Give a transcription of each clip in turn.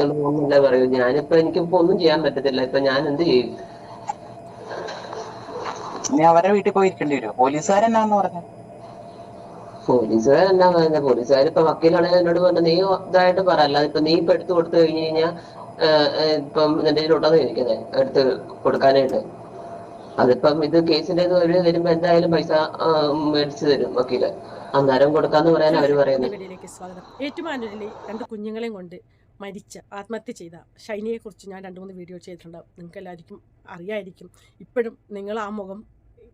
ഒന്നുമില്ല പറയൂ. ഞാനിപ്പോ എനിക്കിപ്പോ ഒന്നും ചെയ്യാൻ പറ്റത്തില്ല. ഇപ്പൊ ഞാൻ എന്ത് ചെയ്യും? ഇനി അവരുടെ വീട്ടിൽ പോയി ഇരിക്കേണ്ടി വരുമോ പോലീസുകാരെന്നാന്ന് പറഞ്ഞു? പോലീസുകാരെന്നാ പറയുന്നത് പോലീസുകാർ ഇപ്പൊ വക്കീലാണെങ്കിൽ എന്നോട് പറഞ്ഞു നീ ഇതായിട്ട് പറ. അല്ലാതെ ഇപ്പൊ നീ ഇപ്പൊ എടുത്തു കൊടുത്തു കഴിഞ്ഞു കഴിഞ്ഞാൽ ഇപ്പം നിന്റെ കയ്യിലുണ്ടെന്ന് ചോദിക്കുന്നത് എടുത്ത് കൊടുക്കാനായിട്ട്. അതിപ്പം ഇത് കേസിന്റെ ഒരു വരുമ്പോ എന്തായാലും പൈസ മേടിച്ചു തരും വക്കീൽ. അന്നേരം കൊടുക്കാന്ന് പറയാൻ അവർ പറയുന്നത്. ഏറ്റുമാനൂരിലെ രണ്ട് കുഞ്ഞുങ്ങളെയും കൊണ്ട് മരിച്ച ആത്മഹത്യ ചെയ്ത ഷൈനിയെക്കുറിച്ച് ഞാൻ രണ്ട് മൂന്ന് വീഡിയോ ചെയ്തിട്ടുണ്ട്. നിങ്ങൾക്ക് എല്ലാവർക്കും അറിയായിരിക്കും. ഇപ്പോഴും നിങ്ങൾ ആ മുഖം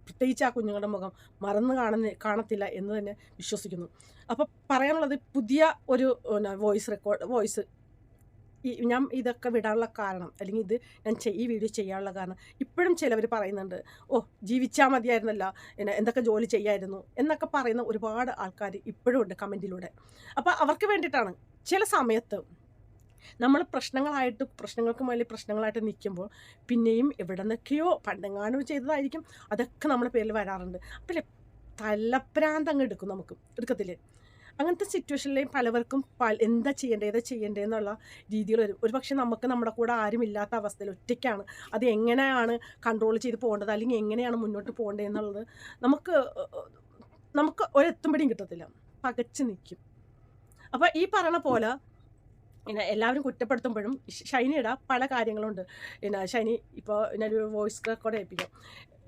പ്രത്യേകിച്ച് ആ കുഞ്ഞുങ്ങളുടെ മുഖം മറന്നു കാണുന്ന കാണത്തില്ല എന്ന് തന്നെ വിശ്വസിക്കുന്നു. അപ്പോൾ പറയാനുള്ളത് പുതിയ ഒരു വോയിസ് റെക്കോർഡ് വോയിസ് ഈ ഞാൻ ഇതൊക്കെ വിടാനുള്ള കാരണം അല്ലെങ്കിൽ ഇത് ഞാൻ ഈ വീഡിയോ ചെയ്യാനുള്ള കാരണം ഇപ്പോഴും ചിലവർ പറയുന്നുണ്ട് ഓ ജീവിച്ചാൽ മതിയായിരുന്നല്ല എന്തൊക്കെ ജോലി ചെയ്യായിരുന്നു എന്നൊക്കെ പറയുന്ന ഒരുപാട് ആൾക്കാർ ഇപ്പോഴും ഉണ്ട് കമന്റിലൂടെ. അപ്പോൾ അവർക്ക് വേണ്ടിയിട്ടാണ് ചില സമയത്ത് നമ്മൾ പ്രശ്നങ്ങളായിട്ട് പ്രശ്നങ്ങൾക്ക് മേലെ പ്രശ്നങ്ങളായിട്ട് നിൽക്കുമ്പോൾ പിന്നെയും എവിടെ നിന്നൊക്കെയോ പണ്ടെങ്ങാനും ചെയ്തതായിരിക്കും. അതൊക്കെ നമ്മുടെ പേരിൽ വരാറുണ്ട്. അപ്പോൾ തലപ്രാന്ത് അങ്ങ് എടുക്കും നമുക്ക് എടുക്കത്തില്ലേ? അങ്ങനത്തെ സിറ്റുവേഷനിലെയും പലവർക്കും പല എന്താ ചെയ്യേണ്ടത് ഏതാ ചെയ്യേണ്ടത് എന്നുള്ള രീതികൾ വരും. ഒരു പക്ഷേ നമുക്ക് നമ്മുടെ കൂടെ ആരും ഇല്ലാത്ത അവസ്ഥയിൽ ഒറ്റയ്ക്കാണ്. അത് എങ്ങനെയാണ് കൺട്രോൾ ചെയ്ത് പോകേണ്ടത് അല്ലെങ്കിൽ എങ്ങനെയാണ് മുന്നോട്ട് പോകേണ്ടത് എന്നുള്ളത് നമുക്ക് നമുക്ക് ഒരെത്തുമ്പടിയും കിട്ടത്തില്ല. പകച്ച് നിൽക്കും അപ്പോൾ ഈ പറഞ്ഞ പോലെ പിന്നെ എല്ലാവരും കുറ്റപ്പെടുത്തുമ്പോഴും ഷൈനിയുടെ പല കാര്യങ്ങളുണ്ട്. പിന്നെ ഷൈനി ഇപ്പോൾ ഇന്നൊരു വോയിസ് റെക്കോർഡ് ഏൽപ്പിക്കാം.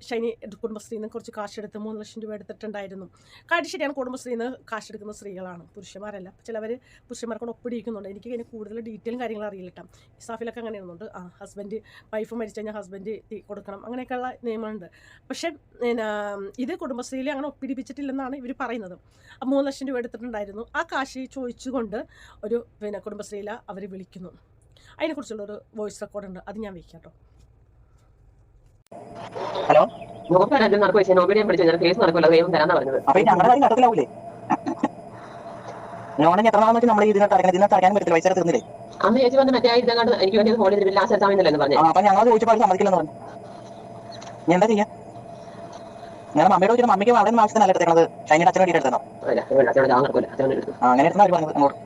ഷൈനി കുടുംബശ്രീയിൽ നിന്ന് കുറച്ച് കാശ് എടുത്ത് മൂന്ന് ലക്ഷം രൂപ എടുത്തിട്ടുണ്ടായിരുന്നു. കാര്യം ശരിയാണ് കുടുംബശ്രീയിൽ നിന്ന് കാശ് എടുക്കുന്ന സ്ത്രീകളാണ് പുരുഷന്മാരല്ല. ചിലവർ പുരുഷന്മാർക്കൊണ്ട് ഒപ്പിടിയിക്കുന്നുണ്ട്. എനിക്ക് ഇതിന് കൂടുതൽ ഡീറ്റെയിൽ കാര്യങ്ങൾ അറിയില്ലട്ടോ ഇസാഫിലൊക്കെ അങ്ങനെ ഇരുന്നുണ്ട് ആ ഹസ്ബൻഡ് വൈഫ് മരിച്ചു കഴിഞ്ഞാൽ ഹസ്ബൻഡ് കൊടുക്കണം. അങ്ങനെയൊക്കെയുള്ള നിയമമുണ്ട് പക്ഷേ പിന്നെ ഇത് കുടുംബശ്രീയിൽ അങ്ങനെ ഒപ്പിടിപ്പിച്ചിട്ടില്ലെന്നാണ് ഇവർ പറയുന്നത്. മൂന്ന് ലക്ഷം രൂപ എടുത്തിട്ടുണ്ടായിരുന്നു. ആ കാശ് ചോദിച്ചുകൊണ്ട് ഒരു പിന്നെ കുടുംബശ്രീയിൽ അവർ വിളിക്കുന്നു. അതിനെക്കുറിച്ചുള്ളൊരു വോയിസ് റെക്കോർഡുണ്ട് അത് ഞാൻ വയ്ക്കാം കേട്ടോ ഹലോ? നടക്കുക ഞാൻ കേസ് നടക്കില്ല ദൈവം തരാന്നാ പറഞ്ഞത്. അപ്പൊ ഈ ഞങ്ങളുടെ കാര്യം നടക്കില്ലാവൂലേ? എത്ര നമ്മൾ ഇതിനകത്ത് അടയ്ക്കണം ഇതിനകത്ത് അടയ്ക്കാൻ പറ്റില്ല പൈസ തീർന്നില്ലേ അന്ന് ചേച്ചി വന്ന് മറ്റേ ഇതങ്ങാണ്ട് എനിക്ക് വേണ്ടി ഫോൺ ചെയ്തിട്ട് ലാസ്റ്റ് സമയമില്ലെന്ന് പറഞ്ഞു. ആ, അപ്പൊ ഞങ്ങൾ ചോദിച്ചപ്പോൾ അവർ സമ്മതിക്കില്ലെന്ന് പറഞ്ഞു. ഞാൻ എന്താ ചെയ്യാ? ഞാൻ മമ്മിയോട് ചോദിച്ചാൽ മമ്മിക്ക് അവിടെ നിന്ന് ആവശ്യത്തിനല്ല എടുത്തേക്കണത്? ഷൈനിയുടെ അച്ഛന് വേണ്ടി എടുത്തോ. അങ്ങനെ എടുത്താൽ അവർ പറഞ്ഞത് അങ്ങോട്ട്.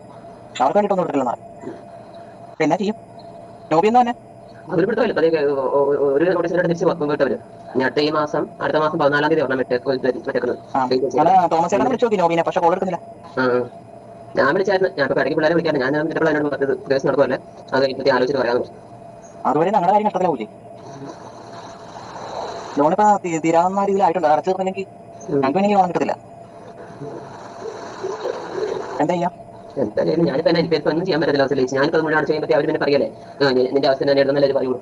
അവർക്ക് വേണ്ടിയിട്ടൊന്നും എടുത്തില്ലെന്നാ അപ്പൊ ചെയ്യും. നോബി എന്ന് തന്നെ അവർ പിടുത്തമില്ല ഒരു നോട്ടീസിന്റെ തിരിച്ച് വിട്ടവര് ഞട്ട് ഈ മാസം അടുത്ത മാസം പതിനാലാം തീയതി വിട്ടേക്കുന്നത് പക്ഷെ കോൾ എടുക്കുന്നില്ല. ഞാൻ വിളിച്ചായിരുന്നു. ഞാൻ ഇപ്പൊ ഇടയ്ക്ക് പിള്ളേരെ വിളിക്കാറ് ഞാൻ എന്നോട് പറഞ്ഞത് കേസ് നടക്കുമല്ലേ അത് കഴിഞ്ഞിട്ട് ആലോചിച്ച് പറയാമെന്ന് പറഞ്ഞു. അതുവരെ ഞങ്ങളുടെ കാര്യം നഷ്ടത്തിലാവൂലേ ലോണിപ്പോ തി- തീരാവുന്ന രീതിയിലായിട്ടുണ്ട് അടച്ചു തീർന്നില്ലെങ്കിൽ ഉം. ഞങ്ങൾക്ക് വേണമെങ്കിൽ ലോൺ കിട്ടത്തില്ല. എന്താ ചെയ്യാം? എന്തായാലും ഞാനിപ്പോ എന്നെ എനിക്ക് ഒന്നും ചെയ്യാൻ പറ്റില്ല അവസ്ഥയിൽ ഞാനിപ്പോ മുഴുവൻ അടച്ചു കഴിയുമ്പോൾ അവർ പിന്നെ പറയല്ലേ നിന്റെ അവസ്ഥ തന്നെ എടുത്തല്ലേ പറയുള്ളൂ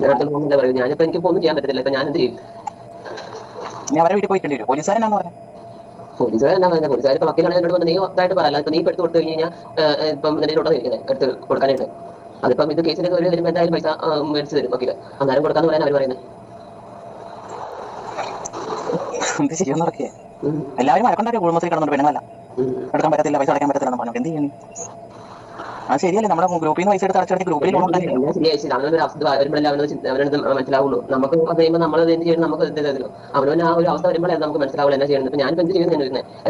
ഞാൻ അടുത്ത ഒന്നുമില്ല പറയൂ. ഞാനിപ്പോ എനിക്ക് ഒന്നും ചെയ്യാൻ പറ്റത്തില്ല. ഇപ്പൊ ഞാൻ എന്ത് ചെയ്യും അവരെ വീട്ടിൽ പോലീസുകാർ എന്നാ പറയുന്നത് പോലീസുകാർ ഇപ്പൊ എന്നോട് നീ ഇതായിട്ട് നീ ഇപ്പൊ എടുത്ത് കൊടുത്തു കഴിഞ്ഞ് കഴിഞ്ഞാൽ ഇപ്പം നിന്റെ കയ്യിലുണ്ടെന്ന് ചോദിക്കുന്നത് എടുത്ത് കൊടുക്കാനായിട്ട്. അതിപ്പം ഇത് കേസിന്റെ ഒരു വരുമ്പോ എന്തായാലും പൈസ ആ, മേടിച്ചു തരും വക്കീൽ. അന്നേരം കൊടുക്കാന്ന് പറയാൻ അവർ പറയുന്നത് എല്ലാവരും വഴക്കുണ്ടാക്കിയ കുടുംബത്തിൽ കിടന്നുണ്ട് പെണ്ണുങ്ങളല്ല. ഉം. എടുക്കാൻ പറ്റത്തില്ല പൈസ അടയ്ക്കാൻ പറ്റത്തില്ല എന്ന് പറഞ്ഞു. എന്ത് ചെയ്യും ആ ശരിയല്ലേ. നമ്മുടെ ഗ്രൂപ്പിൽ നിന്ന് പൈസ എടുത്ത് അടച്ചിടക്കി ഗ്രൂപ്പിൽ ലോൺ മനസ്സിലാവുള്ളൂ. നമുക്ക് അത് കഴിയുമ്പോൾ നമ്മൾ എന്ത് ചെയ്യണം? നമുക്ക് അവനവന് ആ ഒരു അവസ്ഥ വരുമ്പോഴേ നമുക്ക് മനസ്സിലാവുള്ളൂ. എന്നാ ചെയ്യുന്നത്? ഞാൻ എന്ത് ചെയ്യുന്നത്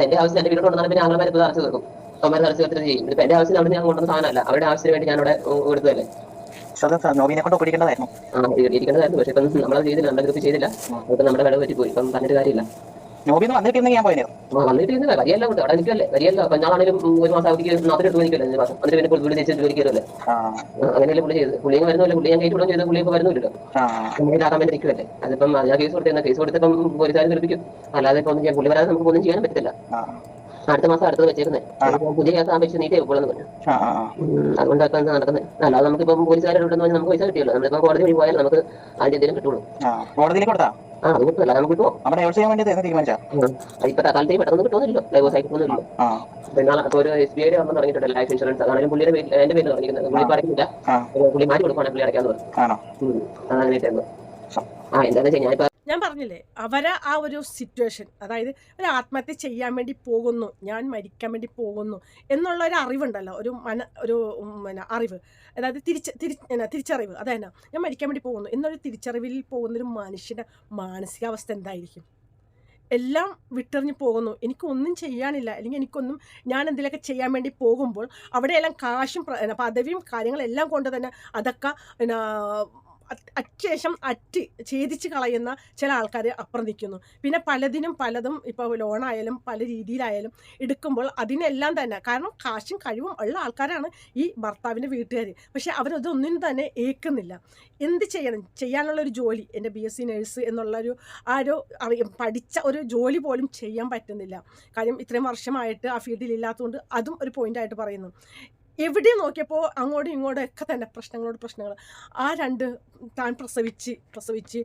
എന്റെ ആവശ്യം എന്റെ വീട്ടിൽ കൊണ്ടുവന്നാൽ പിന്നെ ആങ്ങളമാരെ അടച്ചു തീർക്കും. അവന്മാരെ അടച്ചു തീർത്തിട്ട് ചെയ്യും. ഇപ്പൊ എന്റെ ആവശ്യം അവിടെ ഞാൻ കൊണ്ടുവന്ന സാധനമല്ല. അവരുടെ ആവശ്യത്തിന് വേണ്ടി ഞാൻ അവിടെ കൊടുത്തതല്ലേ നോബിനെ കൊണ്ട് ഒപ്പിടിക്കേണ്ടതായിരുന്നു. ആ ഇരിക്കേണ്ടതായിരുന്നു. പക്ഷെ ഇപ്പം നമ്മളത് ചെയ്തില്ല. നമ്മുടെ ഗ്രൂപ്പ് ചെയ്തില്ല. ഇപ്പം നമ്മുടെ വില പറ്റിപ്പോയി ഇപ്പം പറഞ്ഞിട്ട് കാര്യമില്ല. നോബി എന്ന് ഞാൻ പോയത് ആ, വന്നിട്ട് ഇരുന്ന് വരിയല്ല കൊണ്ട് അവിടെ നിൽക്കല്ലേ? വരിയല്ല. അപ്പൊ ഒരു മാസം അവധിക്ക് നാട്ടിൽ എടുത്ത് നിൽക്കല്ലേ അഞ്ച് മാസം? എന്നിട്ട് പിന്നെ പുള്ളി തിരിച്ച് ജോലിക്ക് കയറുമല്ലേ ആ. അങ്ങനെയല്ലേ പുള്ളി ചെയ്ത് പുള്ളിയും വരുന്നില്ല. പുള്ളി ഞാൻ കയറ്റി വിടുകയും ചെയ്ത്. പുള്ളി ഇപ്പൊ വരുന്നില്ലല്ലോ. ആ. അങ്ങനെ ആക്കാൻ വേണ്ടി നിൽക്കുമല്ലേ അതിപ്പം ഞാൻ കേസ് കൊടുത്തേന്ന കേസ് കൊടുത്തപ്പം പോലീസുകാർ തെളിപ്പിക്കും അല്ലാതെ ഇപ്പൊ ഒന്നും പുള്ളി വരാതെ നമുക്ക് ഒന്നും ചെയ്യാൻ പറ്റത്തില്ല. ആ. അടുത്ത മാസം അടുത്തത് പുതിയ കേസ് ആവശ്യം നീട്ടി വെക്കുള്ളൂ പറഞ്ഞു. നടക്കുന്നത്. അല്ലാതെ നമുക്കിപ്പം പോലീസുകാരോട് നമുക്ക് പൈസ കിട്ടിയല്ലോ. നമ്മളിപ്പം കോടതി വഴി പോയാൽ നമുക്ക് അതിന്റെ എന്തെങ്കിലും കിട്ടുള്ളൂ. ആ. കോടതിയിലേക്ക് കൊടുത്താ? ആ അത് കിട്ടില്ല നമുക്ക് കിട്ടുമോ? അവിടെ ഡൈവേഴ്സ് ചെയ്യാൻ വേണ്ടി എന്ന് തീരുമാനിച്ചാ ഇപ്പൊ തൽക്കാലത്തേക്ക് പെട്ടെന്ന് കിട്ടുന്നില്ലോ ഡൈവോഴ്സ് ആയി കിട്ടുന്നില്ലോ ആ. പിന്നെ ഇപ്പൊ ഒരു എസ് ബി ഐ ഒന്നും തുടങ്ങിയിട്ടുണ്ട് ലൈഫ് ഇൻഷുറൻസ് അതാണെങ്കിലും പുള്ളിയുടെ പേരിൽ എന്റെ പേരിൽ തുടങ്ങിയിരിക്കുന്നത് പുള്ളി ഇപ്പൊ പുള്ളി മാറ്റി കൊടുക്കുകയാണെങ്കിൽ പുള്ളി അടയ്ക്കാന്ന് പറഞ്ഞു. ആണോ? ആ എന്താണെന്ന് വെച്ചാൽ ഞാനിപ്പോ ഞാൻ പറഞ്ഞില്ലേ അവരെ ആ ഒരു സിറ്റുവേഷൻ അതായത് ഒരു ആത്മഹത്യ ചെയ്യാൻ വേണ്ടി പോകുന്നു ഞാൻ മരിക്കാൻ വേണ്ടി പോകുന്നു എന്നുള്ള ഒരു അറിവുണ്ടല്ലോ ഒരു മന ഒരു പിന്നെ അറിവ്. അതായത് തിരിച്ച് തിരി തിരിച്ചറിവ് അതന്നെ? ഞാൻ മരിക്കാൻ വേണ്ടി പോകുന്നു എന്നൊരു തിരിച്ചറിവിൽ പോകുന്നൊരു മനുഷ്യന്റെ മാനസികാവസ്ഥ എന്തായിരിക്കും? എല്ലാം വിട്ടെറിഞ്ഞ് പോകുന്നു. എനിക്കൊന്നും ചെയ്യാനില്ല. അല്ലെങ്കിൽ എനിക്കൊന്നും ഞാൻ എന്തെങ്കിലുമൊക്കെ ചെയ്യാൻ വേണ്ടി പോകുമ്പോൾ അവിടെയെല്ലാം കാശും പദവിയും കാര്യങ്ങളെല്ലാം കൊണ്ട് തന്നെ അതൊക്കെ അത്യാവശ്യം അറ്റ് ഛേദിച്ച് കളയുന്ന ചില ആൾക്കാർ അപ്പുറം നിൽക്കുന്നു. പിന്നെ പലതിനും പലതും ഇപ്പോൾ ലോണായാലും പല രീതിയിലായാലും എടുക്കുമ്പോൾ അതിനെല്ലാം തന്നെ കാരണം കാശും കഴിവും ഉള്ള ആൾക്കാരാണ് ഈ ഭർത്താവിന്റെ വീട്ടുകാർ. പക്ഷേ അവരതൊന്നും തന്നെ ഏൽക്കുന്നില്ല. എന്ത് ചെയ്യണം? ചെയ്യാനുള്ള ഒരു ജോലി എന്റെ ബി എസ് സി നേഴ്സ് എന്നുള്ളൊരു ആ ഒരു പഠിച്ച ഒരു ജോലി പോലും ചെയ്യാൻ പറ്റുന്നില്ല. കാര്യം ഇത്രയും വർഷമായിട്ട് ആ ഫീൽഡിൽ ഇല്ലാത്തതുകൊണ്ട് അതും ഒരു പോയിന്റായിട്ട് പറയുന്നു. എവിടെ നോക്കിയപ്പോൾ അങ്ങോട്ടും ഇങ്ങോട്ടും ഒക്കെ തന്നെ പ്രശ്നങ്ങളോട് പ്രശ്നങ്ങൾ ആ രണ്ട് താൻ പ്രസവിച്ച് പ്രസവിച്ച്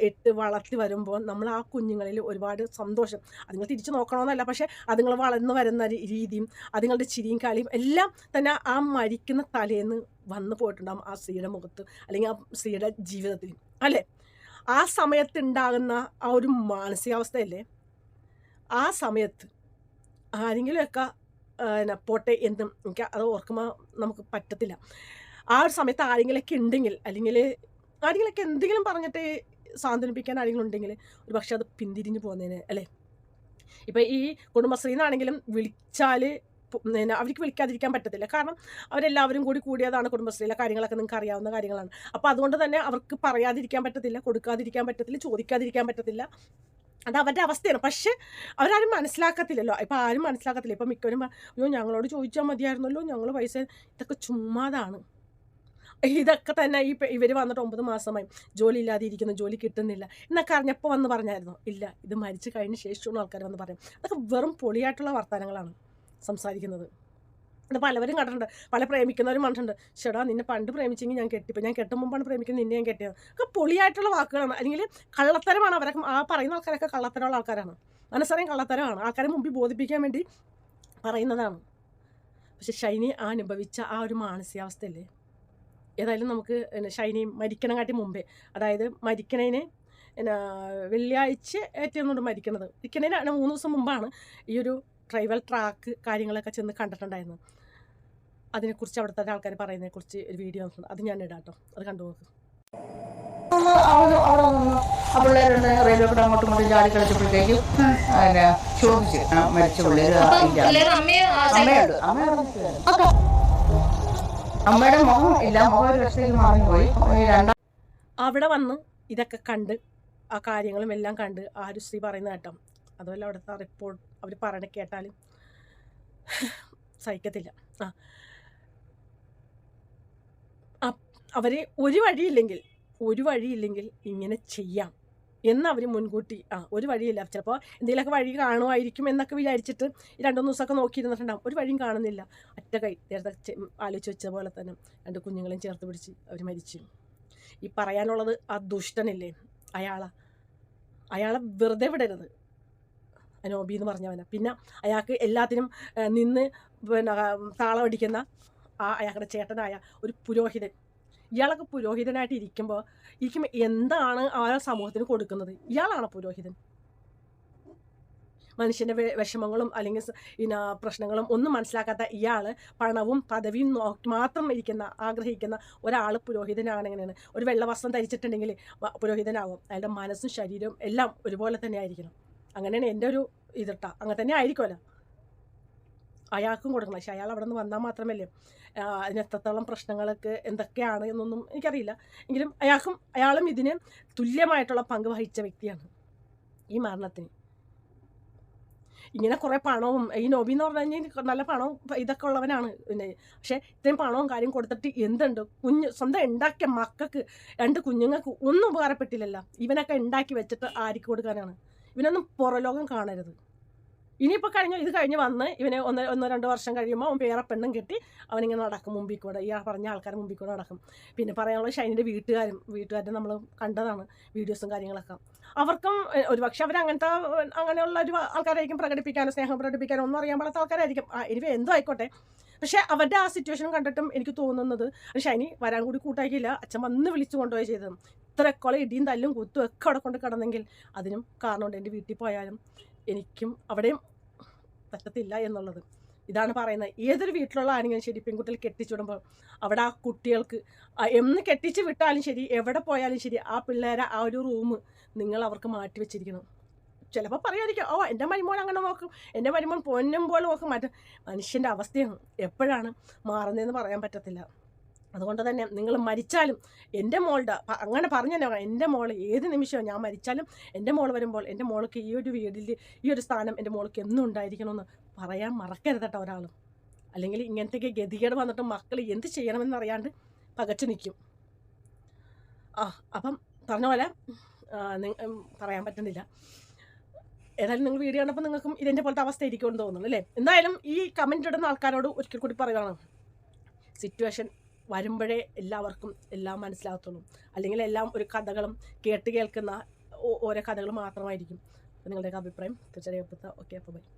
ഇട്ട് വളർത്തി വരുമ്പോൾ നമ്മൾ ആ കുഞ്ഞുങ്ങളിൽ ഒരുപാട് സന്തോഷം. അതുങ്ങൾ തിരിച്ചു നോക്കണമെന്നല്ല പക്ഷേ അതുങ്ങൾ വളർന്നു വരുന്ന രീതിയും അതുങ്ങളുടെ ചിരിയും കളിയും എല്ലാം തന്നെ ആ മരിക്കുന്ന തലേന്ന് വന്നു പോയിട്ടുണ്ടാകും ആ സ്ത്രീയുടെ മുഖത്ത് അല്ലെങ്കിൽ ആ സ്ത്രീയുടെ ജീവിതത്തിൽ. അല്ലേ? ആ സമയത്ത് ഉണ്ടാകുന്ന ആ ഒരു മാനസികാവസ്ഥയല്ലേ? ആ സമയത്ത് ആരെങ്കിലുമൊക്കെ പോട്ടെ എന്തും എനിക്ക് അത് ഓർക്കുമ്പോൾ നമുക്ക് പറ്റത്തില്ല. ആ ഒരു സമയത്ത് ആരെങ്കിലൊക്കെ ഉണ്ടെങ്കിൽ അല്ലെങ്കിൽ ആരെങ്കിലൊക്കെ എന്തെങ്കിലും പറഞ്ഞിട്ട് സാന്ത്വനിപ്പിക്കാൻ ആരെങ്കിലും ഉണ്ടെങ്കിൽ ഒരു പക്ഷേ അത് പിന്തിരിഞ്ഞു പോകുന്നതിന് അല്ലേ? ഇപ്പം ഈ കുടുംബശ്രീന്നാണെങ്കിലും വിളിച്ചാൽ അവർക്ക് വിളിക്കാതിരിക്കാൻ പറ്റത്തില്ല. കാരണം അവരെല്ലാവരും കൂടി കൂടിയതാണ് കുടുംബശ്രീയിലെ കാര്യങ്ങളൊക്കെ നിങ്ങൾക്ക് അറിയാവുന്ന കാര്യങ്ങളാണ്. അപ്പോൾ അതുകൊണ്ട് തന്നെ അവർക്ക് പറയാതിരിക്കാൻ പറ്റത്തില്ല കൊടുക്കാതിരിക്കാൻ പറ്റത്തില്ല ചോദിക്കാതിരിക്കാൻ പറ്റത്തില്ല. അത് അവരുടെ അവസ്ഥയാണ്. പക്ഷെ അവരാരും മനസ്സിലാക്കത്തില്ലല്ലോ. ഇപ്പം ആരും മനസ്സിലാക്കത്തില്ല. ഇപ്പം മിക്കവരും അയ്യോ ഞങ്ങളോട് ചോദിച്ചാൽ മതിയായിരുന്നല്ലോ. ഞങ്ങൾ പൈസ ഇതൊക്കെ ചുമ്മാതാണ്. ഇതൊക്കെ തന്നെ ഈ ഇവർ വന്നിട്ട് ഒമ്പത് മാസമായി. ജോലി ഇല്ലാതെ ഇരിക്കുന്നു ജോലി കിട്ടുന്നില്ല എന്നൊക്കെ അറിഞ്ഞപ്പോൾ വന്ന് പറഞ്ഞായിരുന്നു. ഇല്ല ഇത് മരിച്ചു കഴിഞ്ഞ ശേഷമുള്ള ആൾക്കാർ വന്ന് പറയും അതൊക്കെ വെറും പൊളിയായിട്ടുള്ള വർത്തമാനങ്ങളാണ് സംസാരിക്കുന്നത്. ഇത് പലവരും കണ്ടിട്ടുണ്ട്. പല പ്രേമിക്കുന്നവരും കണ്ടിട്ടുണ്ട് ചേടാ നിന്നെ പണ്ട് പ്രേമിച്ചെങ്കിൽ ഞാൻ കെട്ടിപ്പോൾ ഞാൻ കെട്ടും മുമ്പാണ് പ്രേമിക്കുന്നത് നിന്നെ ഞാൻ കെട്ടിയത്. ഒക്കെ പൊളിയായിട്ടുള്ള വാക്കുകളാണ്. അല്ലെങ്കിൽ കള്ളത്തരമാണ് അവരൊക്കെ ആ പറയുന്ന ആൾക്കാരൊക്കെ കള്ളത്തരമുള്ള ആൾക്കാരാണ്. മനസ്സറിയും കള്ളത്തരമാണ്. ആൾക്കാരെ മുമ്പിൽ ബോധിപ്പിക്കാൻ വേണ്ടി പറയുന്നതാണ്. പക്ഷെ ഷൈനി ആ അനുഭവിച്ച ആ ഒരു മാനസികാവസ്ഥയല്ലേ? ഏതായാലും നമുക്ക് ഷൈനി മരിക്കണം കാട്ടി മുമ്പേ അതായത് മരിക്കണേനെ പിന്നെ വെള്ളിയാഴ്ച ഏറ്റവും കൊണ്ട് മരിക്കണത്. മരിക്കണതിന് മൂന്ന് ദിവസം മുമ്പാണ് ഈ ഒരു ട്രൈബൽ ട്രാക്ക് കാര്യങ്ങളൊക്കെ ചെന്ന് കണ്ടിട്ടുണ്ടായിരുന്നു. അതിനെക്കുറിച്ച് അവിടുത്തെ ആൾക്കാർ പറയുന്നതിനെക്കുറിച്ച് ഒരു വീഡിയോ അത് ഞാൻ ഇടാം കേട്ടോ അത് കണ്ടു നോക്ക്. അവിടെ അവിടെ നിന്ന് ആ പിള്ളേരുണ്ട്. റെയിൽവേ കൂടെ അങ്ങോട്ടും ഇങ്ങോട്ടും ചാടി കളിച്ചപ്പോഴത്തേക്കും പിന്നെ ചോദിച്ചു ആ മരിച്ച പിള്ളേര് ഇല്ല. പിള്ളേർ അമ്മയെ അമ്മയുണ്ട്. അമ്മയുടെ അമ്മയുടെ മുഖം ഇല്ല. മുഖം ഒരു മാറിപ്പോയി. രണ്ടാം അവിടെ വന്ന് ഇതൊക്കെ കണ്ട് ആ കാര്യങ്ങളും എല്ലാം കണ്ട് ആ ഒരു സ്ത്രീ പറയുന്ന കേട്ടോ. അതുമല്ല അവിടുത്തെ റിപ്പോർട്ട് അവർ പറയണ കേട്ടാലും സഹിക്കത്തില്ല. ആ. അവർ ഒരു വഴിയില്ലെങ്കിൽ ഒരു വഴിയില്ലെങ്കിൽ ഇങ്ങനെ ചെയ്യാം എന്ന് അവർ മുൻകൂട്ടി ആ ഒരു വഴിയില്ല. ചിലപ്പോൾ എന്തെങ്കിലുമൊക്കെ വഴി കാണുമായിരിക്കും എന്നൊക്കെ വിചാരിച്ചിട്ട് രണ്ടു മൂന്ന് ദിവസമൊക്കെ നോക്കിയിരുന്നിട്ടുണ്ടാവും. ഒരു വഴിയും കാണുന്നില്ല. ഒറ്റ കൈ നേരത്തെ ആലോചിച്ച് വെച്ച പോലെ തന്നെ രണ്ട് കുഞ്ഞുങ്ങളെയും ചേർത്ത് പിടിച്ച് അവർ മരിച്ചു. ഈ പറയാനുള്ളത് ആ ദുഷ്ടനില്ലേ? അയാളാ. അയാളെ വെറുതെ വിടരുത്. അനോബി എന്ന് പറഞ്ഞവനെ. പിന്നെ അയാൾക്ക് എല്ലാത്തിനും നിന്ന് പിന്നെ താളം അടിക്കുന്ന ആ അയാളുടെ ചേട്ടനായ ഒരു പുരോഹിതൻ. ഇയാളൊക്കെ പുരോഹിതനായിട്ട് ഇരിക്കുമ്പോൾ ഇരിക്കുമ്പോൾ എന്താണ് ആ സമൂഹത്തിന് കൊടുക്കുന്നത്? ഇയാളാണ് പുരോഹിതൻ? മനുഷ്യന്റെ വിഷമങ്ങളും അല്ലെങ്കിൽ പിന്നെ പ്രശ്നങ്ങളും ഒന്നും മനസ്സിലാക്കാത്ത ഇയാൾ പണവും പദവിയും നോക്കി മാത്രം ഇരിക്കുന്ന ആഗ്രഹിക്കുന്ന ഒരാൾ പുരോഹിതനാണ് എങ്ങനെയാണ്? ഒരു വെള്ള വസ്ത്രം ധരിച്ചിട്ടുണ്ടെങ്കിൽ പുരോഹിതനാകും അയാളുടെ മനസ്സും ശരീരവും എല്ലാം ഒരുപോലെ തന്നെ ആയിരിക്കണം. അങ്ങനെയാണ് എന്റെ ഒരു ഇതിട്ട. അങ്ങനെ തന്നെ ആയിരിക്കുമല്ലോ. അയാൾക്കും കൊടുക്കണം. പക്ഷെ അയാൾ അവിടെ നിന്ന് വന്നാൽ മാത്രമല്ലേ ആ, അതിന് എത്രത്തോളം പ്രശ്നങ്ങളൊക്കെ എന്തൊക്കെയാണ് എന്നൊന്നും എനിക്കറിയില്ല. എങ്കിലും അയാൾക്കും അയാളും ഇതിന് തുല്യമായിട്ടുള്ള പങ്ക് വഹിച്ച വ്യക്തിയാണ് ഈ മരണത്തിന്. ഇങ്ങനെ കുറേ പണവും ഈ നോബി എന്ന് പറഞ്ഞു കഴിഞ്ഞാൽ നല്ല പണവും ഇതൊക്കെ ഉള്ളവനാണ്. പിന്നെ പക്ഷേ ഇത്രയും പണവും കാര്യം കൊടുത്തിട്ട് എന്തുണ്ട്? കുഞ്ഞ് സ്വന്തം ഉണ്ടാക്കിയ മക്കൾക്ക് രണ്ട് കുഞ്ഞുങ്ങൾക്ക് ഒന്നും ഉപകാരപ്പെട്ടില്ലല്ലോ. ഇവനൊക്കെ ഉണ്ടാക്കി വെച്ചിട്ട് ആർക്ക് കൊടുക്കാനാണ്? ഇവനൊന്നും പുറലോകം കാണരുത്. ഇനിയിപ്പോൾ കഴിഞ്ഞ ഇത് കഴിഞ്ഞ് വന്ന് ഇവനെ ഒന്ന് ഒന്നോ രണ്ടോ വർഷം കഴിയുമ്പോൾ അവൻ വേറെ പെണ്ണും കെട്ടി അവനിങ്ങനെ നടക്കും മുമ്പിൽ കൂടെ. ഈ പറഞ്ഞ ആൾക്കാർ മുമ്പിൽ കൂടെ നടക്കും. പിന്നെ പറയാനുള്ള ഷൈനിന്റെ വീട്ടുകാരും വീട്ടുകാരെ നമ്മൾ കണ്ടതാണ് വീഡിയോസും കാര്യങ്ങളൊക്കെ. അവർക്കും ഒരു ഒരുപക്ഷെ അവർ അങ്ങനത്തെ അങ്ങനെയുള്ള ഒരു ആൾക്കാരായിരിക്കും പ്രകടിപ്പിക്കാനോ സ്നേഹം പ്രകടിപ്പിക്കാനോ ഒന്നും അറിയാൻ പാടാത്ത ആൾക്കാരായിരിക്കും. ഇനി എന്തോ ആയിക്കോട്ടെ പക്ഷേ അവരുടെ ആ സിറ്റുവേഷൻ കണ്ടിട്ടും എനിക്ക് തോന്നുന്നത് ഷൈനി വരാൻ കൂടി കൂട്ടാക്കിയില്ല അച്ഛൻ വന്ന് വിളിച്ചു കൊണ്ടുപോയി ചെയ്തത്. ഇത്ര കൊള ഇടിയും തല്ലും കുത്തും ഒക്കെ അവിടെ കൊണ്ട് കിടന്നെങ്കിൽ അതിനും കാരണമുണ്ട് എന്റെ വീട്ടിൽ പോയാലും എനിക്കും അവിടെയും പറ്റത്തില്ല എന്നുള്ളത്. ഇതാണ് പറയുന്നത്. ഏതൊരു വീട്ടിലുള്ള ആണെങ്കിലും ശരി പെൺകുട്ടികൾ കെട്ടിച്ചു വിടുമ്പോൾ അവിടെ ആ കുട്ടികൾക്ക് എന്ന് കെട്ടിച്ച് വിട്ടാലും ശരി എവിടെ പോയാലും ശരി ആ പിള്ളേരെ ആ ഒരു റൂം നിങ്ങൾ അവർക്ക് മാറ്റി വെച്ചിരിക്കണം. ചിലപ്പോൾ പറയാതിരിക്കും ഓ എന്റെ മരുമോൻ അങ്ങനെ നോക്കും എന്റെ മരുമോൻ പൊന്നും പോലെ നോക്കും. മറ്റേ മനുഷ്യന്റെ അവസ്ഥയാണ് എപ്പോഴാണ് മാറുന്നതെന്ന് പറയാൻ പറ്റത്തില്ല. അതുകൊണ്ട് തന്നെ നിങ്ങൾ മരിച്ചാലും എന്റെ മോളുടെ അങ്ങനെ പറഞ്ഞു എന്റെ മോൾ ഏത് നിമിഷവും ഞാൻ മരിച്ചാലും എന്റെ മോൾ വരുമ്പോൾ എന്റെ മോൾക്ക് ഈ ഒരു വീടിൽ ഈ ഒരു സ്ഥാനം എന്റെ മോൾക്ക് എന്നും ഉണ്ടായിരിക്കണമെന്ന് പറയാൻ മറക്കരുത് കേട്ടോ ഒരാളും അല്ലെങ്കിൽ ഇങ്ങനത്തേക്ക് ഗതികേട് വന്നിട്ട് മക്കൾ എന്ത് ചെയ്യണമെന്ന് അറിയാണ്ട് പകച്ചു നിൽക്കും. ആ അപ്പം പറഞ്ഞ പോലെ പറയാൻ പറ്റുന്നില്ല. ഏതായാലും നിങ്ങൾ വീഡിയോ കണ്ടപ്പോൾ നിങ്ങൾക്കും ഇതിന്റെ പോലത്തെ അവസ്ഥ ഇരിക്കുമെന്ന് തോന്നുന്നു അല്ലേ? എന്തായാലും ഈ കമന്റ് ഇടുന്ന ആൾക്കാരോട് ഒരിക്കൽ കൂടി പറയുകയാണ്. സിറ്റുവേഷൻ വരുമ്പോഴേ എല്ലാവർക്കും എല്ലാം മനസ്സിലാകത്തുള്ളൂ. അല്ലെങ്കിൽ എല്ലാം ഒരു കഥകളും കേട്ട് കേൾക്കുന്ന ഓരോ കഥകൾ മാത്രമായിരിക്കും. നിങ്ങളുടെയൊക്കെ അഭിപ്രായം തീർച്ചയായും ഓക്കെ അപ്പോൾ ബൈ